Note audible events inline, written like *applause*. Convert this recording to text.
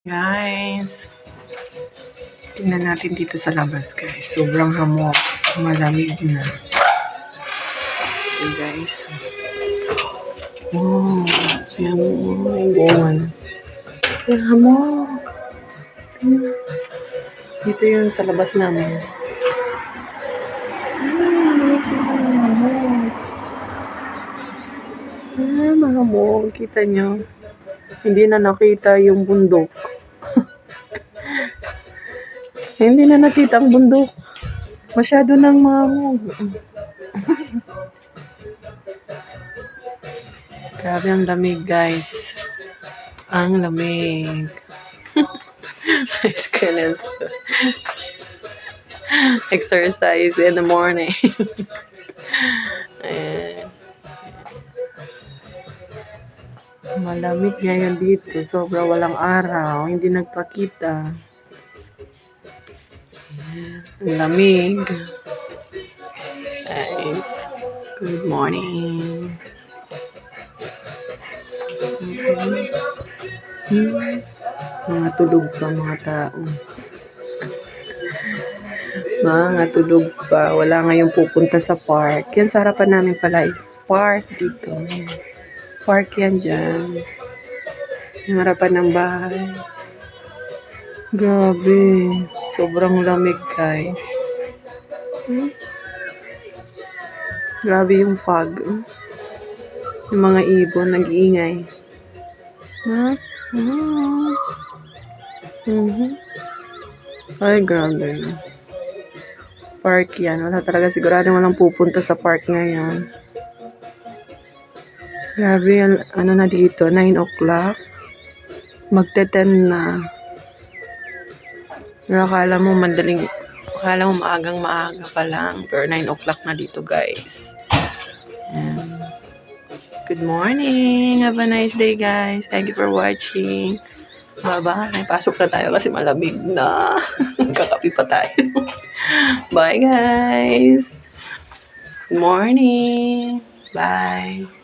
Guys, tingnan natin dito sa labas guys. Sobrang hamog. Malamig na. Okay guys. Wow. Ayan mo. Bungan. Ang hamog. Tingnan. Dito yun sa labas namin. Ah. Ah, mahamog. Kita nyo. Hindi na nakita yung bundok. Hindi na nakita ang bundok. Masyado nang mamog. Grabe ang lamig, guys. Ang lamig. *laughs* Goodness. Exercise in the morning. *laughs* Ayan. Malamig ngayon dito. Sobra walang araw. Hindi nagpakita. Ang lamig. Guys, good morning. Hmm. Mga tulog pa mga tao. Mga tulog pa. Wala ngayong pupunta sa park. Yan sa harapan namin pala is park dito. Park yan dyan. Yung harapan ng bahay. Grabe. Sobrang lamig, guys. Hmm? Grabe yung fog. oh. Yung mga ibon nag-iingay. Ha? Ah. Mhm. Ay, grabe. Park yan. Wala talaga sigurado walang pupunta sa park ngayon. Grabe, ano na dito, 9 o'clock. Magte-10 na. Pero akala mo madaling, akala mo maagang maaga pa lang. Pero 9 o'clock na dito, guys. Ayan. Good morning. Have a nice day, guys. Thank you for watching. Bye-bye. Pasok na tayo kasi malamig na. *laughs* Kakapi pa tayo. Bye, guys. Good morning. Bye.